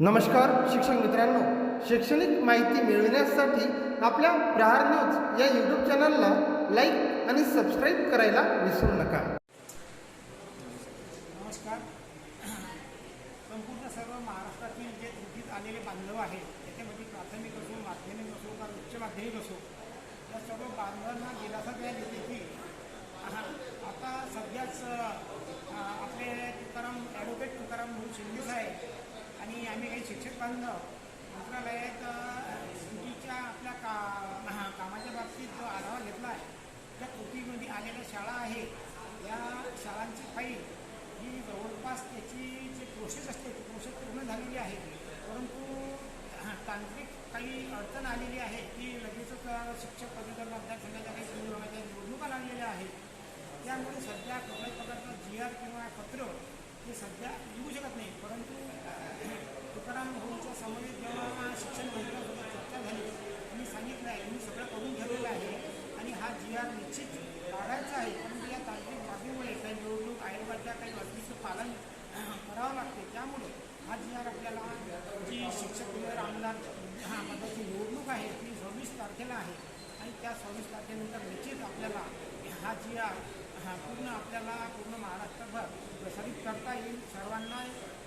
नमस्कार शिक्षक मित्रांनो. शैक्षणिक माहिती मिळविण्यासाठी आपल्या प्रहार न्यूज या यूट्यूब चॅनलला लाईक आणि सबस्क्राईब करायला विसरू नका. नमस्कार. संपूर्ण सर्व महाराष्ट्रातील जे त्रुटीत आलेले बांधव आहेत त्याच्यामध्ये प्राथमिक असो माध्यमिक असो का उच्च माध्यमिक असो या सर्व बांधवांना दिलासा देण्यात येते की हा, आता सध्याच अ, आपले तुकाराम ॲडव्होकेट तुकाराम म्हणून शिंदे साहेब आणि आम्ही काही शिक्षक बांधव मंत्रालयात अ, आपल्या का हा, कामाच्या बाबतीत जो आढावा घेतला आहे त्या कृतीमध्ये आलेल्या शाळा आहेत. या शाळांची फाईल ही जवळपास त्याची जी प्रोसेस असते ती प्रोसेस पूर्ण झालेली आहे. परंतु तांत्रिक काही अडचण आलेली आहे की लगेचच शिक्षक शिक्षक पदवीधर मतदारसंघाच्या काही संदर्भाच्या निवडणुका लागलेल्या आहेत. त्यामुळे सध्या कुठल्याही प्रकारचा जी आर किंवा पत्र हे सध्या लिहू शकत नाही. परंतु तुकाराम भाऊंच्या समवेत जेव्हा शिक्षण मंत्र्यांसोबत चर्चा झाली मी सांगितलं आहे मी सगळं करून ठेवलेलं आहे आणि हा जी आर निश्चित काढायचा आहे परंतु या तांत्रिक बाबीमुळे काही निवडणूक आयोगाच्या काही बाबीचं पालन करावं लागते त्यामुळे हा जी आर आपल्याला जी शिक्षक आमदार हा. पदाची निवडणूक आहे ती सव्वीस तारखेला आहे आणि त्या सव्वीस तारखेनंतर निश्चित आपल्याला हा जी आर पूर्ण आपल्याला पूर्ण महाराष्ट्रभर प्रसारित करता येईल सर्वांना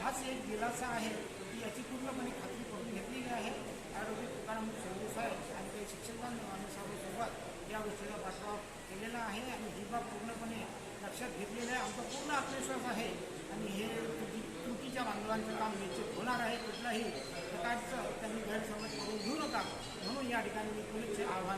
हाच एक दिलासा आहे याची पूर्णपणे खात्री करून घेतलेली आहे. ॲडव्होकेट तुकाराम शिंदे साहेब आणि काही शिक्षक बांधवांनी सर्वसोबत या गोष्टीचा पाठलाव केलेला आहे आणि ही बाब पूर्णपणे लक्षात घेतलेलं आहे. आमचा पूर्ण आत्मविश्वास आहे आणि हे त्रुटी बांधवांचं काम निश्चित होणार आहे. कुठलाही प्रकारचं त्यांनी गैरसमज करून घेऊ नका. म्हणून या ठिकाणी मी पुलिसचे आव्हान